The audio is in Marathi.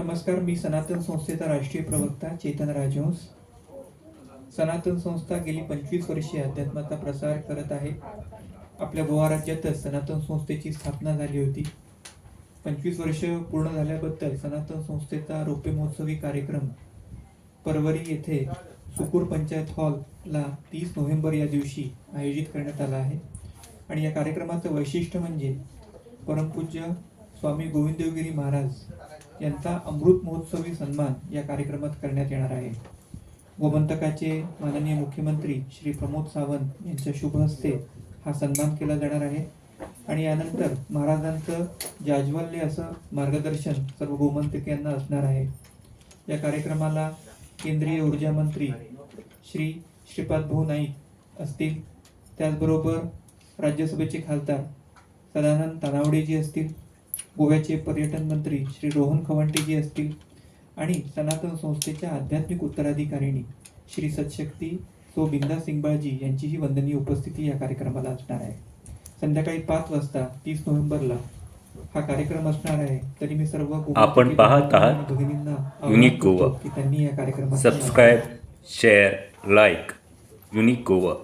नमस्कार मी सनातन संस्थेचा राष्ट्रीय प्रवक्ता चेतन राजहंस सनातन संस्था गेली पंचवीस वर्षे अध्यात्माचा प्रसार करत आहे. आपल्या गोवा राज्यातच सनातन संस्थेची स्थापना झाली होती. पंचवीस वर्ष पूर्ण झाल्याबद्दल सनातन संस्थेचा रौप्य महोत्सवी कार्यक्रम परवरी येथे सुकूर पंचायत हॉलला तीस नोव्हेंबर या दिवशी आयोजित करण्यात आला आहे. आणि या कार्यक्रमाचं वैशिष्ट्य म्हणजे परमपूज्य स्वामी गोविंदगिरी महाराज यांचा अमृत महोत्सवी सन्मान या कार्यक्रमात करण्यात येणार आहे. गोमंतकाचे माननीय मुख्यमंत्री श्री प्रमोद सावंत यांच्या शुभ हस्ते हा सन्मान केला जाणार आहे. आणि यानंतर महाराजांचं जाज्वल्य असं मार्गदर्शन सर्व गोमंतकांना असणार आहे. या कार्यक्रमाला केंद्रीय ऊर्जा मंत्री श्री श्रीपाद भाऊ नाईक असतील. त्याचबरोबर राज्यसभेचे खासदार सदानंद तानावडेजी असतील. गोव्याचे पर्यटन मंत्री श्री रोहन खवंटेजी असतील आणि सनातन संस्थेच्या आध्यात्मिक उत्तराधिकारिणी श्री सतशक्ती सो बिंदा सिंगबाळजी यांचीही वंदनीय उपस्थिती या कार्यक्रमाला असणार आहे. संध्याकाळी पाच वाजता तीस नोव्हेंबरला हा कार्यक्रम असणार आहे. तरी मी सर्व आपण पाहत आहात युनिक गोवा. की त्यांनी या कार्यक्रमात subscribe share like unique Goa.